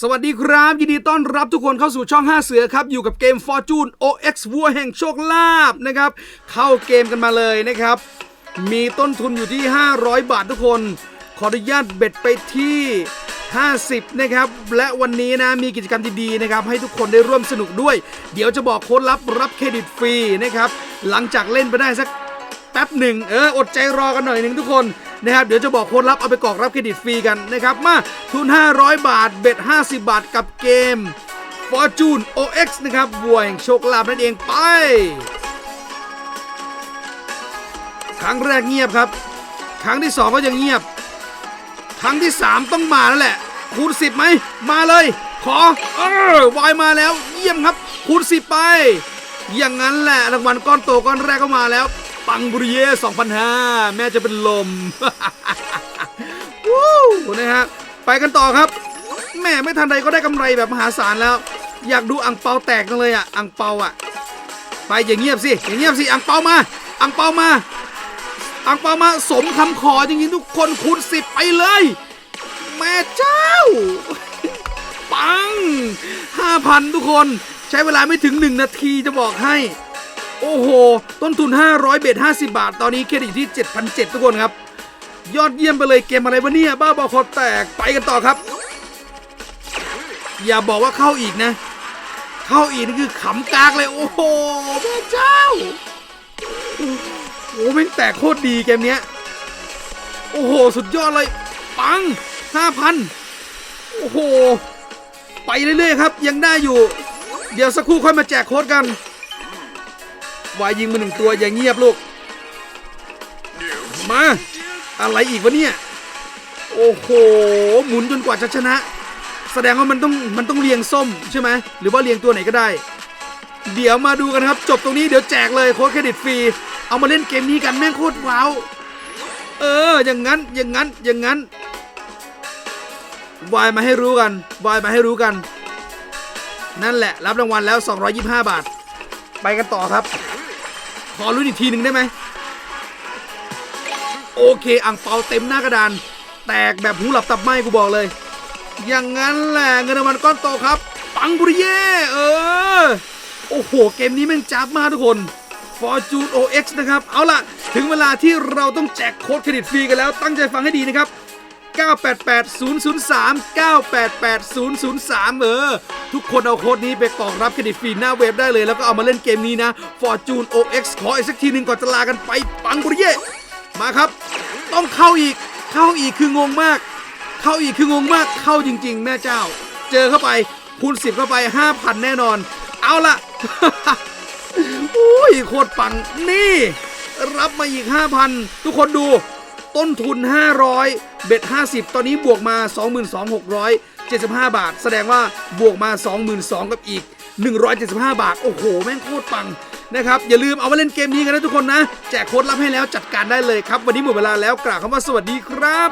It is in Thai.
สวัสดีครับ ยินดีต้อนรับทุกคนเข้าสู่ช่อง 5 เสือครับ อยู่กับเกม Fortune OX วัวแห่งโชคลาภนะครับ เข้าเกมกันมาเลยนะครับ มีต้นทุนอยู่ที่ 500 บาททุกคน ขออนุญาตเบ็ดไปที่ 50 นะครับ และวันนี้นะมีกิจกรรมดีๆนะครับ ให้ทุกคนได้ร่วมสนุกด้วย เดี๋ยวจะบอกโค้ดลับรับเครดิตฟรีนะครับ หลังจากเล่นไปได้สักแป๊บหนึ่งเอออดใจรอกันหน่อยหนึ่งทุกคน นะครับเดี๋ยวจะบอกโค้ดลับเอาไปกรอกรับเครดิตฟรีกันนะครับมาทุน 500 บาท เบ็ด 50 บาทกับเกม Fortune OX นะครับวัวแห่งโชคลาภนั่นเองไป ครั้งแรกเงียบครับ ครั้งที่ 2 ก็ยังเงียบ ครั้งที่ 3 ต้องมาแล้วแหละ คูณ 10ไหม มาเลย ขอ เออวายมาแล้ว เยี่ยมครับ คูณ 10 ไป อย่างนั้นแหละรางวัลก้อนโตก้อนแรกก็มาแล้ว ปังบุริเย่2,500แม่จะเป็นลม วู้นะฮะ ไปกันต่อครับ แม่ไม่ทันใดก็ได้กำไรแบบมหาศาลแล้ว อยากดูอังเปาแตกจังเลยอะอังเปาอะ ไปอย่างเงียบสิอย่างเงียบสิอังเปามาอังเปามาอังเปามาสมคำขอจริงๆทุกคนคูณสิบไปเลย แม่เจ้า ปัง 5,000 ทุกคน ใช้เวลาไม่ถึง 1 นาทีจะบอกให้ โอ้โห ต้นทุน 500 เบท50 บาท ตอนนี้เครดิตที่ 7,700 ทุกคนครับ ยอดเยี่ยมไปเลยเกมอะไรวะเนี่ย บ้าบอคอแตกไปกันต่อครับ อย่าบอกว่าเข้าอีกนะ เข้าอีกนี่คือขำกากเลย โอ้โหแม่เจ้า โอ้โหแม่งแตกโคตรดีเกมเนี้ย โอ้โห สุดยอดเลย ปัง 5,000 โอ้โห ไปเรื่อยๆครับ ยังได้อยู่ เดี๋ยวสักครู่ค่อยมาแจกโค้ดกัน วายยิงมาหนึ่งตัวอย่างเงียบลูก มา อะไรอีกวะเนี่ย โอ้โห หมุนจนกว่าจะชนะ แสดงว่ามันต้องมันต้องเรียงส้มใช่ไหม หรือว่าเรียงตัวไหนก็ได้ เดี๋ยวมาดูกันครับ จบตรงนี้เดี๋ยวแจกเลยโค้ดเครดิตฟรี เอามาเล่นเกมนี้กันแม่งโคตรว้าว เออ อย่างนั้น อย่างนั้น อย่างนั้น วายมาให้รู้กัน วายมาให้รู้กัน นั่นแหละ รับรางวัลแล้ว 225 บาท ไปกันต่อครับ ขอรู้นอีกทีหนึ่งได้ไหม โอเค อ่างเปาเต็มหน้ากระดาน แตกแบบหูหลับตับไหมกูบอกเลย อย่างนั้นแหละเงินรางวัลก้อนโตครับ ปังบุริเย่เออ โอ้โห เกมนี้แม่งจับมากทุกคน Fortune OX นะครับ เอาล่ะ ถึงเวลาที่เราต้องแจกโค้ดเครดิตฟรีกันแล้ว ตั้งใจฟังให้ดีนะครับ 988 003 988 003 เออ ทุกคนเอาโค้ดนี้ไปกรอกรับเครดิตฟรีหน้าเว็บได้เลย แล้วก็เอามาเล่นเกมนี้นะ Fortune OX ขออีกสักทีหนึ่งก่อนจะลากันไป ปังบุริเย่มาครับ ต้องเข้าอีก เข้าอีกคืองงมาก เข้าอีกคืองงมาก เข้าจริง ๆ แม่เจ้า เจอเข้าไป คูณ10เข้าไป 5,000 แน่นอน เอาละอุ้ยโคตรปังนี่ รับมาอีก 5,000 ทุกคนดู ต้นทุน 500 เบ็ด 50 ตอนนี้บวกมา 22,675 บาท แสดงว่าบวกมา 22,000กับอีก 175 บาท โอ้โห แม่งโคตรปังนะครับ อย่าลืมเอามาเล่นเกมนี้กันนะทุกคนนะ แจกโค้ดรับให้แล้วจัดการได้เลยครับ วันนี้หมดเวลาแล้วกล่าวคำว่าสวัสดีครับ